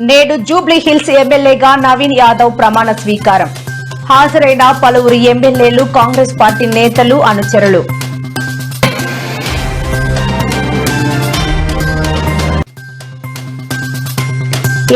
నేడు Jubilee hills ఎమ్మెల్యేగా నవీన్ యాదవ్ ప్రమాణ స్వీకారం. హాజరైన పలువురు ఎమ్మెల్యేలు కాంగ్రెస్ పార్టీ నేతలు అనుచరులు.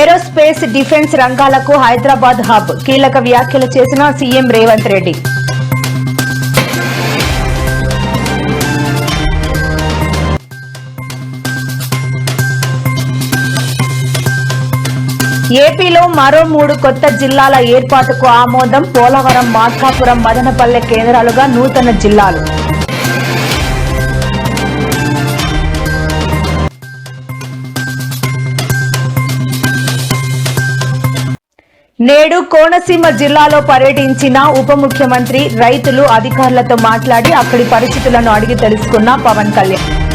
ఏరోస్పేస్ డిఫెన్స్ రంగాలకు హైదరాబాద్ హబ్ కీలక వ్యాఖ్యలు చేసిన సీఎం రేవంత్ రెడ్డి. ఏపీలో మరో మూడు కొత్త జిల్లాల ఏర్పాటుకు ఆమోదం పోలవరం మార్కాపురం మదనపల్లె కేంద్రాలుగా నూతన జిల్లాలు. నేడు కోనసీమ జిల్లాలో పర్యటించిన ఉప ముఖ్యమంత్రి రైతులు అధికారులతో మాట్లాడి అక్కడి పరిస్థితులను అడిగి తెలుసుకున్న పవన్ కళ్యాణ్.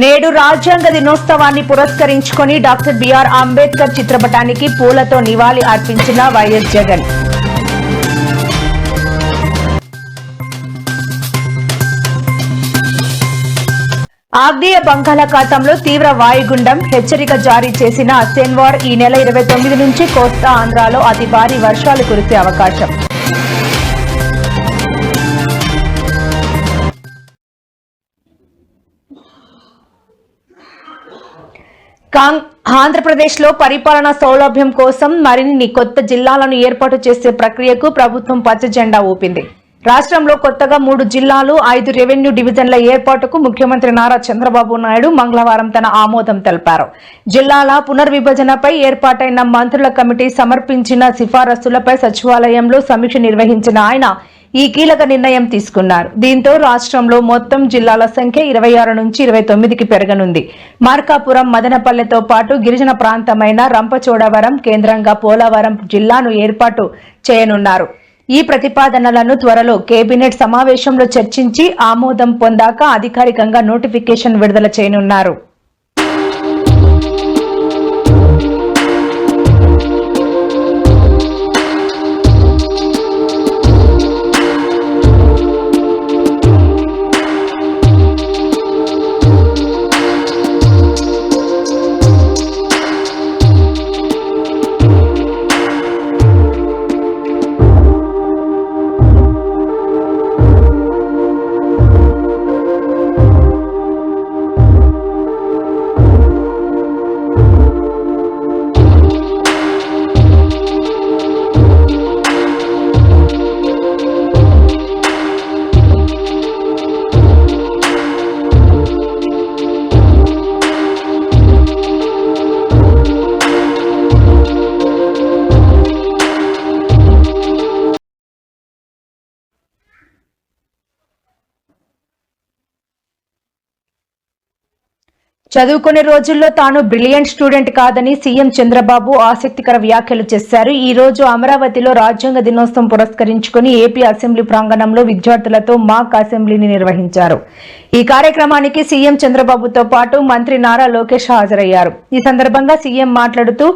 నేడు రాజ్యాంగ దినోత్సవాన్ని పురస్కరించుకొని డాక్టర్ బిఆర్ అంబేద్కర్ చిత్రపటానికి పూలతో నివాళి అర్పించిన వైఎస్ జగన్. ఆగ్నేయ బంగాళాఖాతంలో తీవ్ర వాయుగుండం హెచ్చరిక జారీ చేసిన సెన్వార్ ఈ నెల ఇరవై తొమ్మిది నుంచి కోస్తా ఆంధ్రాలో అతి భారీ వర్షాలు కురిసే అవకాశం. కాంగ్ ఆంధ్రప్రదేశ్లో పరిపాలనా సౌలభ్యం కోసం మరిన్ని కొత్త జిల్లాలను ఏర్పాటు చేసే ప్రక్రియకు ప్రభుత్వం పచ్చ జెండా ఊపింది. రాష్ట్రంలో కొత్తగా మూడు జిల్లాలు ఐదు రెవెన్యూ డివిజన్ల ఏర్పాటుకు ముఖ్యమంత్రి నారా చంద్రబాబు నాయుడు మంగళవారం తన ఆమోదం తెలిపారు. జిల్లాల పునర్విభజనపై ఏర్పాటైన మంత్రుల కమిటీ సమర్పించిన సిఫారసులపై సచివాలయంలో సమీక్ష నిర్వహించిన ఆయన ఈ కీలక నిర్ణయం తీసుకున్నారు. దీంతో రాష్ట్రంలో మొత్తం జిల్లాల సంఖ్య ఇరవై ఆరు నుంచి ఇరవై తొమ్మిదికి పెరగనుంది. మార్కాపురం మదనపల్లెతో పాటు గిరిజన ప్రాంతమైన రంపచోడవరం కేంద్రంగా పోలవరం జిల్లాను ఏర్పాటు చేయనున్నారు. ఈ ప్రతిపాదనలను త్వరలో కేబినెట్ సమావేశంలో చర్చించి ఆమోదం పొందాక అధికారికంగా నోటిఫికేషన్ విడుదల చేయనున్నారు. చదువుకునే రోజుల్లో తాను బ్రిలియంట్ స్టూడెంట్ కాదని సీఎం చంద్రబాబు ఆసక్తికర వ్యాఖ్యలు చేశారు. ఈ రోజు అమరావతిలో రాజ్యాంగ దినోత్సవం పురస్కరించుకుని ఏపీ అసెంబ్లీ ప్రాంగణంలో విద్యార్థులతో మాక్ అసెంబ్లీని నిర్వహించారు. ఈ కార్యక్రమానికి సీఎం చంద్రబాబుతో పాటు మంత్రి నారా లోకేష్ హాజరయ్యారు. ఈ సందర్భంగా సీఎం మాట్లాడుతూ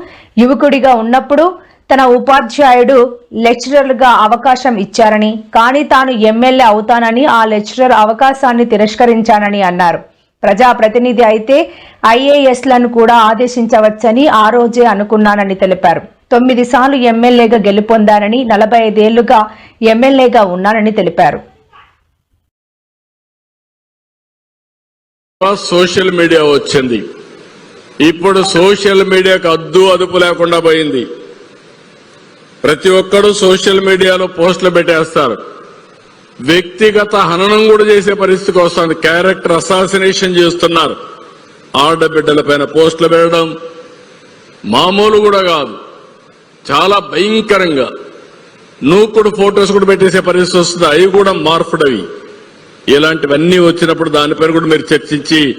యువకుడిగా ఉన్నప్పుడు తన ఉపాధ్యాయుడు లెక్చరర్గా అవకాశం ఇచ్చారని కానీ తాను ఎమ్మెల్యే అవుతానని ఆ లెక్చరర్ అవకాశాన్ని తిరస్కరించానని అన్నారు. ప్రజా ప్రతినిధి అయితే ఐఏఎస్లను కూడా ఆదేశించవచ్చని ఆ రోజే అనుకున్నానని తెలిపారు. తొమ్మిది సార్లు ఎమ్మెల్యేగా గెలుపొందానని నలభై ఐదేళ్ళుగా ఎమ్మెల్యేగా ఉన్నానని తెలిపారు. సోషల్ మీడియా వచ్చింది. ఇప్పుడు సోషల్ మీడియాకు అద్దు అదుపు లేకుండా పోయింది. ప్రతి ఒక్కరూ సోషల్ మీడియాలో పోస్టులు పెట్టేస్తారు. వ్యక్తిగత హననం కూడా చేసే పరిస్థితికి వస్తుంది. క్యారెక్టర్ అసాసినేషన్ చేస్తున్నారు. ఆడబిడ్డల పైన పోస్టులు పెట్టడం మామూలు కూడా కాదు. చాలా భయంకరంగా నూకుడు ఫొటోస్ కూడా పెట్టేసే పరిస్థితి వస్తుంది. అవి కూడా మార్పుడవి. ఇలాంటివన్నీ వచ్చినప్పుడు దానిపైన కూడా మీరు చర్చించి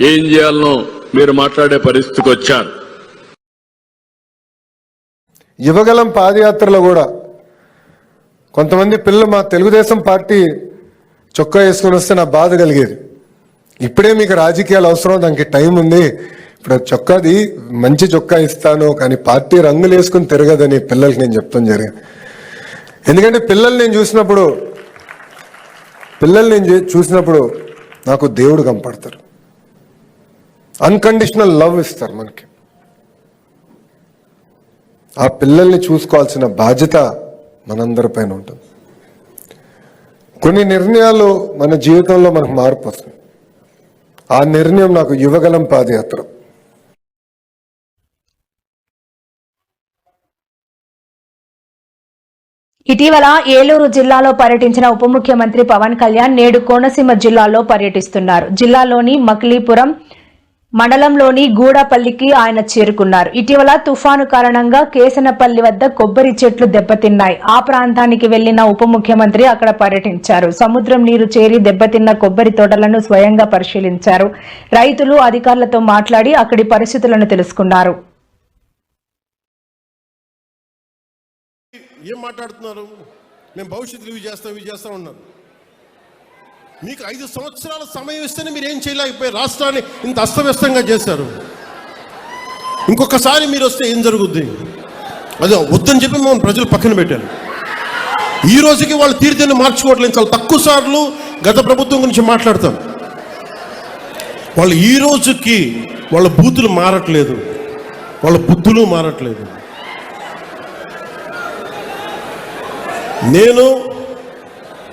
ఏం చేయాలనో మీరు మాట్లాడే పరిస్థితికి వచ్చారు. యువగలం పాదయాత్రలో కూడా కొంతమంది పిల్లలు మా తెలుగుదేశం పార్టీ చొక్కా వేసుకొని వస్తే నా బాధ కలిగేది. ఇప్పుడే మీకు రాజకీయాలు అవసరం దానికి టైం ఉంది. ఇప్పుడు చొక్కాది మంచి చొక్కా ఇస్తాను కానీ పార్టీ రంగులు వేసుకుని తిరగదని పిల్లలకి నేను చెప్తాను జరిగింది. ఎందుకంటే పిల్లల్ని నేను చూసినప్పుడు పిల్లల్ని నేను చూ- చూసినప్పుడు నాకు దేవుడు కనపడతారు. అన్కండిషనల్ లవ్ ఇస్తారు మనకి. ఆ పిల్లల్ని చూసుకోవాల్సిన బాధ్యత మనందరిపైన ఉంటుంది. కొన్ని నిర్ణయాలు మన జీవితంలో మనకు మార్పు వస్తుంది. ఆ నిర్ణయం నాకు యువగలం పాదయాత్ర. ఇటీవల ఏలూరు జిల్లాలో పర్యటించిన ఉప ముఖ్యమంత్రి పవన్ కళ్యాణ్ నేడు కోనసీమ జిల్లాలో పర్యటిస్తున్నారు. జిల్లాలోని మకిలీపురం మండలంలోని గూడపల్లికి ఆయన చేరుకున్నారు. ఇటీవల తుఫాను కారణంగా కేసనపల్లి వద్ద కొబ్బరి చెట్లు దెబ్బతిన్నాయి. ఆ ప్రాంతానికి వెళ్ళిన ఉప ముఖ్యమంత్రి అక్కడ పర్యటించారు. సముద్రం నీరు చేరి దెబ్బతిన్న కొబ్బరి తోటలను స్వయంగా పరిశీలించారు. రైతులు అధికారులతో మాట్లాడి అక్కడి పరిస్థితులను తెలుసుకున్నారు. ఏం మాట్లాడుతున్నారు? మేము భవిష్యత్తులో ఇవి చేస్తాం ఇవి చేస్తాం ఉన్నారు. మీకు ఐదు సంవత్సరాల సమయం ఇస్తేనే మీరు ఏం చేయలేకపోయారు? రాష్ట్రాన్ని ఇంత అస్తవ్యస్తంగా చేశారు. ఇంకొకసారి మీరు వస్తే ఏం జరుగుద్ది? అదే వద్దని చెప్పి మనం ప్రజలు పక్కన పెట్టారు. ఈ రోజుకి వాళ్ళు తీర్థాన్ని మార్చుకోవట్లేదు చాలా తక్కువ సార్లు గత ప్రభుత్వం గురించి మాట్లాడతాం వాళ్ళు ఈ రోజుకి వాళ్ళ బూతులు మారట్లేదు. వాళ్ళ బుద్ధులు మారట్లేదు. నేను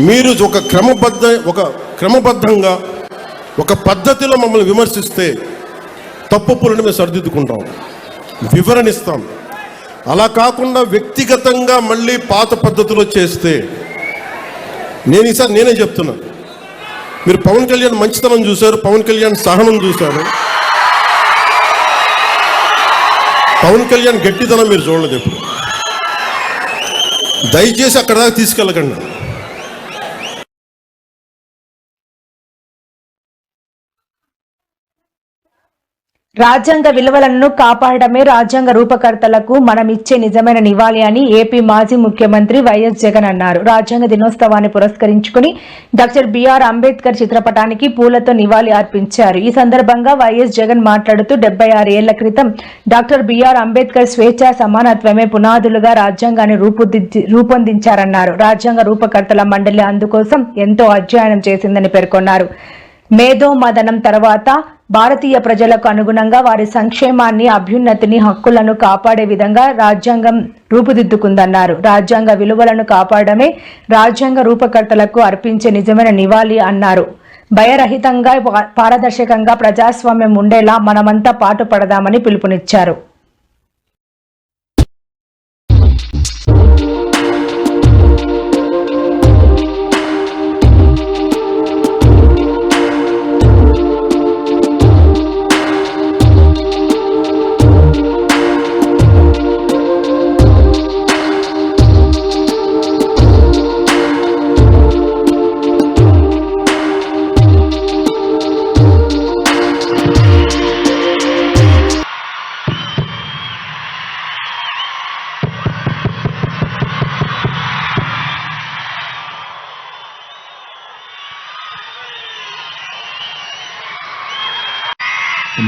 మీరు ఒక క్రమబద్ధ ఒక క్రమబద్ధంగా ఒక పద్ధతిలో మమ్మల్ని విమర్శిస్తే తప్పు తప్పులను మేము సరిదిద్దుకుంటాం. వివరణ ఇస్తాం అలా కాకుండా వ్యక్తిగతంగా మళ్ళీ పాత పద్ధతిలో చేస్తే నేను ఈసారి నేనే చెప్తున్నా. మీరు పవన్ కళ్యాణ్ మంచితనం చూశారు పవన్ కళ్యాణ్ సహనం చూశారు. పవన్ కళ్యాణ్ గట్టితనం మీరు చూడలేదు ఎప్పుడు. దయచేసి అక్కడ దాకా తీసుకెళ్ళకండి. రాజ్యాంగ విలువలను కాపాడమే రాజ్యాంగ రూపకర్తలకు మనం ఇచ్చే నిజమైన నివాళి అని ఏపీ మాజీ ముఖ్యమంత్రి వైఎస్ జగన్ అన్నారు. రాజ్యాంగ దినోత్సవాన్ని పురస్కరించుకుని డాక్టర్ బిఆర్ అంబేద్కర్ చిత్రపటానికి పూలతో నివాళి అర్పించారు. ఈ సందర్భంగా వైఎస్ జగన్ మాట్లాడుతూ డెబ్బై ఆరు ఏళ్ళ క్రితం డాక్టర్ బిఆర్ అంబేద్కర్ స్వేచ్ఛ సమానత్వమే పునాదులుగా రాజ్యాంగాన్ని రూపొందించారన్నారు. రాజ్యాంగ రూపకర్తల మండలి అందుకోసం ఎంతో అధ్యయనం చేసిందని పేర్కొన్నారు. మేధో మదనం తర్వాత భారతీయ ప్రజలకు అనుగుణంగా వారి సంక్షేమాన్ని అభ్యున్నతిని హక్కులను కాపాడే విధంగా రాజ్యాంగం రూపుదిద్దుకుందన్నారు. రాజ్యాంగ విలువలను కాపాడమే రాజ్యాంగ రూపకర్తలకు అర్పించే నిజమైన నివాళి అన్నారు. భయరహితంగా పారదర్శకంగా ప్రజాస్వామ్యం ఉండేలా మనమంతా పాటుపడదామని పిలుపునిచ్చారు.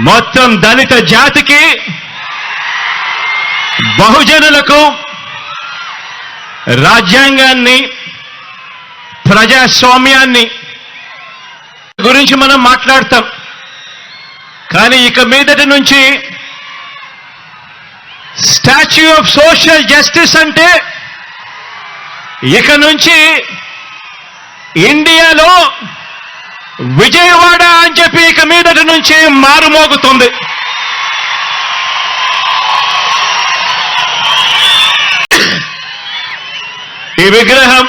మొత్తం దళిత జాతికి బహుజనులకు రాజ్యాంగాన్ని ప్రజాస్వామ్యాన్ని గురించి మనం మాట్లాడతాం. కానీ ఇక మీదటి నుంచి స్టాచ్యూ ఆఫ్ సోషల్ జస్టిస్ అంటే ఇక నుంచి ఇండియాలో విజయవాడ అని చెప్పి ఇక మీదటి నుంచి మారుమోగుతుంది ఈ విగ్రహం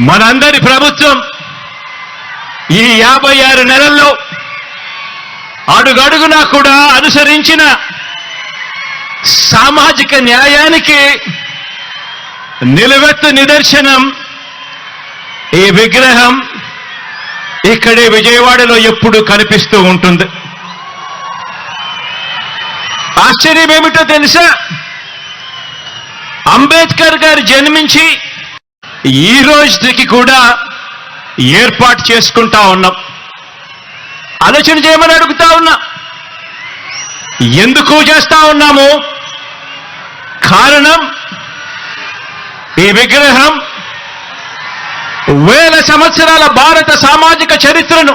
మనందరి ప్రభుత్వం ఈ యాభై ఆరు నెలల్లో అడుగడుగునా కూడా అనుసరించిన సామాజిక న్యాయానికి నిలువెత్తు నిదర్శనం ఈ విగ్రహం ఇక్కడే విజయవాడలో ఎప్పుడు కనిపిస్తూ ఉంటుంది. ఆశ్చర్యం ఏమిటో తెలుసా? అంబేద్కర్ గారు జన్మించి ఈ రోజుకి కూడా ఏర్పాటు చేసుకుంటా ఉన్నాం. ఆలోచన చేయమని అడుగుతా ఉన్నా. ఎందుకు చేస్తా ఉన్నాము? కారణం ఈ విగ్రహం వేల సంవత్సరాల భారత సామాజిక చరిత్రను